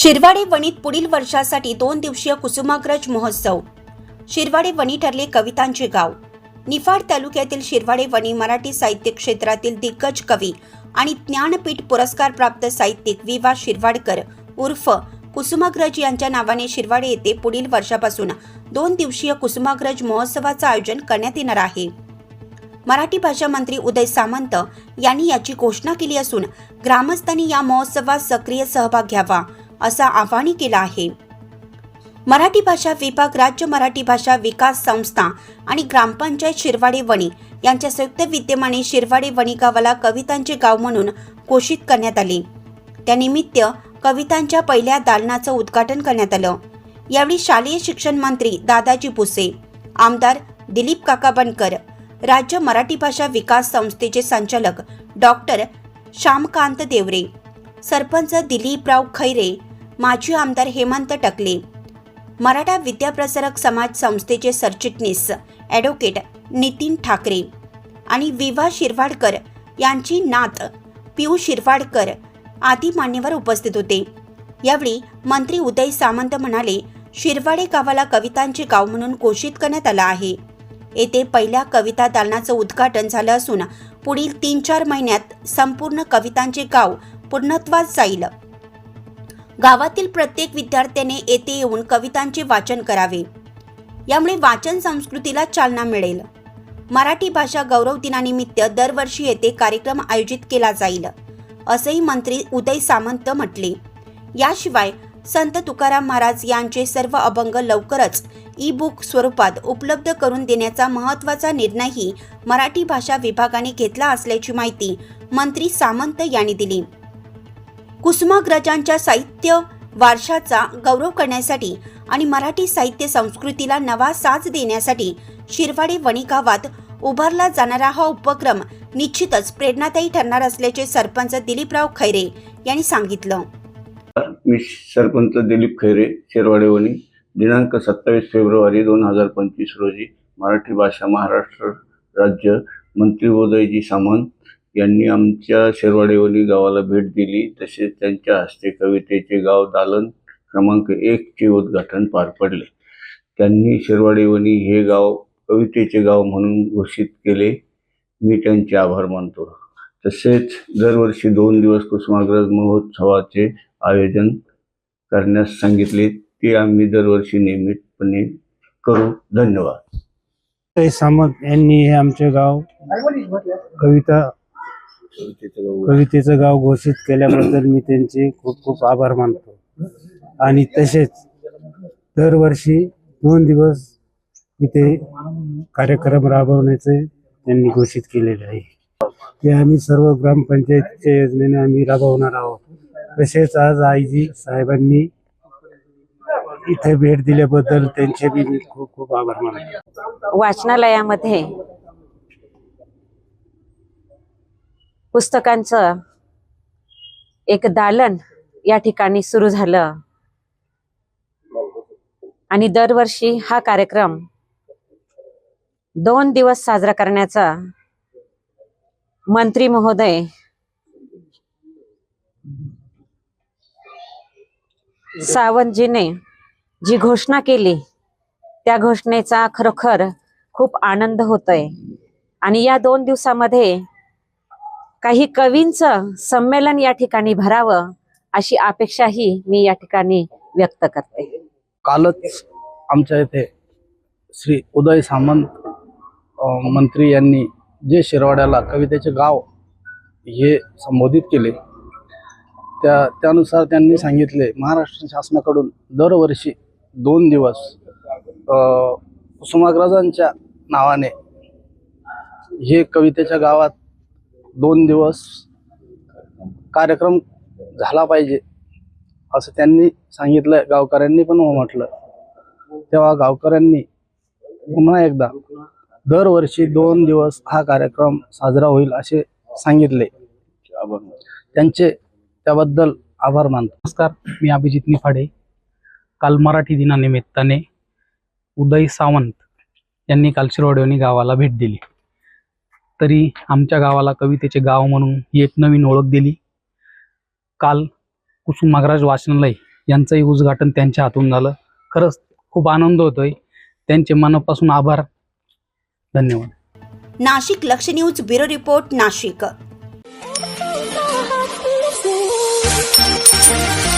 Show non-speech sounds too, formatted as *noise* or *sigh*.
शिरवाडे वणीत पुढील वर्षासाठी दोन दिवसीय कुसुमाग्रज महोत्सव. शिरवाडे वणी ठरले कवितांचे गाव. निफाड तालुक्यातील शिरवाडे वणी मराठी साहित्य क्षेत्रातील दिग्गज कवी आणि ज्ञानपीठ पुरस्कार प्राप्त साहित्यिक वि वा शिरवाडकर उर्फ कुसुमाग्रज यांच्या नावाने शिरवाडे येथे पुढील वर्षापासून दोन दिवसीय कुसुमाग्रज महोत्सवाचं आयोजन करण्यात येणार आहे. मराठी भाषा मंत्री उदय सामंत यांनी याची घोषणा केली असून ग्रामस्थांनी या महोत्सवात सक्रिय सहभाग घ्यावा असं आवाहन केलं आहे. मराठी भाषा विभाग राज्य मराठी भाषा विकास संस्था आणि ग्रामपंचायत शिरवाडे वणी यांच्या संयुक्त विद्यमाने शिरवाडे वणी गावाला कवितांचे गाव म्हणून घोषित करण्यात आले. त्यानिमित्त कवितांच्या पहिल्या दालनाचं उद्घाटन करण्यात आलं. यावेळी शालेय शिक्षण मंत्री दादाजी भुसे आमदार दिलीप काका बनकर राज्य मराठी भाषा विकास संस्थेचे संचालक डॉक्टर श्यामकांत देवरे सरपंच दिलीपराव खैरे माजी आमदार हेमंत टकले. मराठा विद्याप्रसारक समाज संस्थेचे सरचिटणीस ॲडव्होकेट नितीन ठाकरे आणि विवा शिरवाडकर यांची नात पियू शिरवाडकर आदी मान्यवर उपस्थित होते. यावेळी मंत्री उदय सामंत म्हणाले शिरवाडे गावाला कवितांचे गाव म्हणून घोषित करण्यात आलं आहे. येथे पहिल्या कविता दालनाचं उद्घाटन झालं असून पुढील तीन चार महिन्यात संपूर्ण कवितांचे गाव पूर्णत्वास जाईल. गावातील प्रत्येक विद्यार्थ्याने येथे येऊन कवितांचे वाचन करावे. यामुळे वाचन संस्कृतीला चालना मिळेल. मराठी भाषा गौरव दिनानिमित्त दरवर्षी येथे कार्यक्रम आयोजित केला जाईल असंही मंत्री उदय सामंत म्हटले. याशिवाय संत तुकाराम महाराज यांचे सर्व अभंग लवकरच ई बुक स्वरूपात उपलब्ध करून देण्याचा महत्त्वाचा निर्णयही मराठी भाषा विभागाने घेतला असल्याची माहिती मंत्री सामंत यांनी दिली. कुसुमाग्रजांच्या साहित्य वारशाचा गौरव करण्यासाठी आणि मराठी साहित्य संस्कृतीला नवा साज देण्यासाठी शिरवाडे वणी गावात उभारला जाणारा हा उपक्रम निश्चितच प्रेरणादायी ठरणार असल्याचे सरपंच दिलीपराव खैरे यांनी सांगितलं. मी सरपंच दिलीप खैरे शेरवाडेवणी दिनांक सत्तावीस फेब्रुवारी दोन हजार पंचवीस रोजी मराठी भाषा महाराष्ट्र राज्य मंत्री उदयजी सामंत यांनी आमच्या शेरवाडेवणी गावाला भेट दिली. तसेच त्यांच्या हस्ते कवितेचे गाव दालन क्रमांक एकचे उद्घाटन पार पडले. त्यांनी शेरवाडेवणी हे गाव कवितेचे गाव म्हणून घोषित केले. मी त्यांचे आभार मानतो. तसेच दरवर्षी दोन दिवस कुसुमाग्रज महोत्सवाचे आयोजन करण्यास सांगितले. ते आम्ही दरवर्षी नियमितपणे करू. धन्यवाद. सामंत यांनी हे आमचे गाव कविता कवितेचं गाव. घोषित केल्याबद्दल *clears throat* मी त्यांचे खूप खूप आभार मानतो. आणि तसेच दरवर्षी दोन दिवस इथे कार्यक्रम राबवण्याचे त्यांनी घोषित केलेले आहे. ते आम्ही सर्व ग्रामपंचायतीच्या योजनेने आम्ही राबवणार आहोत. तसेच आज आईजी साहेबांनी इथे भेट दिल्याबद्दल त्यांचे बी मी खूप खूप आभार मानतो. वाचनालयामध्ये पुस्तकांचं एक दालन या ठिकाणी सुरू झालं. आणि दरवर्षी हा कार्यक्रम दोन दिवस साजरा करण्याचा मंत्री महोदय सावंतजीने जी घोषणा केली त्या घोषणेचा खरोखर खूप आनंद होतोय. आणि या दोन दिवसामध्ये काही कवींचं संमेलन या ठिकाणी भरावं अशी अपेक्षाही मी या ठिकाणी व्यक्त करते. कालच आमच्या इथे श्री उदय सामंत मंत्री यांनी जे शिरवाड्याला कवितेचे गाव हे संबोधित केले त्या त्यानुसार त्यांनी सांगितले महाराष्ट्र शासनाकडून दरवर्षी दोन दिवस कुसुमाग्रजांच्या नावाने हे कवितेच्या गावात दोन दिवस कार्यक्रम झाला पाहिजे असं त्यांनी सांगितलं गावकऱ्यांनी पण हो म्हटलं. तेव्हा गावकऱ्यांनी पुन्हा एकदा दरवर्षी दोन दिवस हा कार्यक्रम साजरा होईल असे सांगितले. त्यांचे त्याबद्दल आभार मानतो. नमस्कार मी अभिजित निफाडे. काल मराठी दिनानिमित्ताने उदय सावंत यांनी काल शिरोडवणी गावाला भेट दिली. तरी आमच्या गावाला कवितेचे गाव म्हणून ही एक नवीन ओळख दिली. काल कुसुमाग्रज वाचनालय यांचंही उद्घाटन त्यांच्या हातून झालं. खरंच खूप आनंद होतोय. त्यांचे मनापासून आभार. धन्यवाद. Nashik Laksh news bureau report Nashik. Thank you.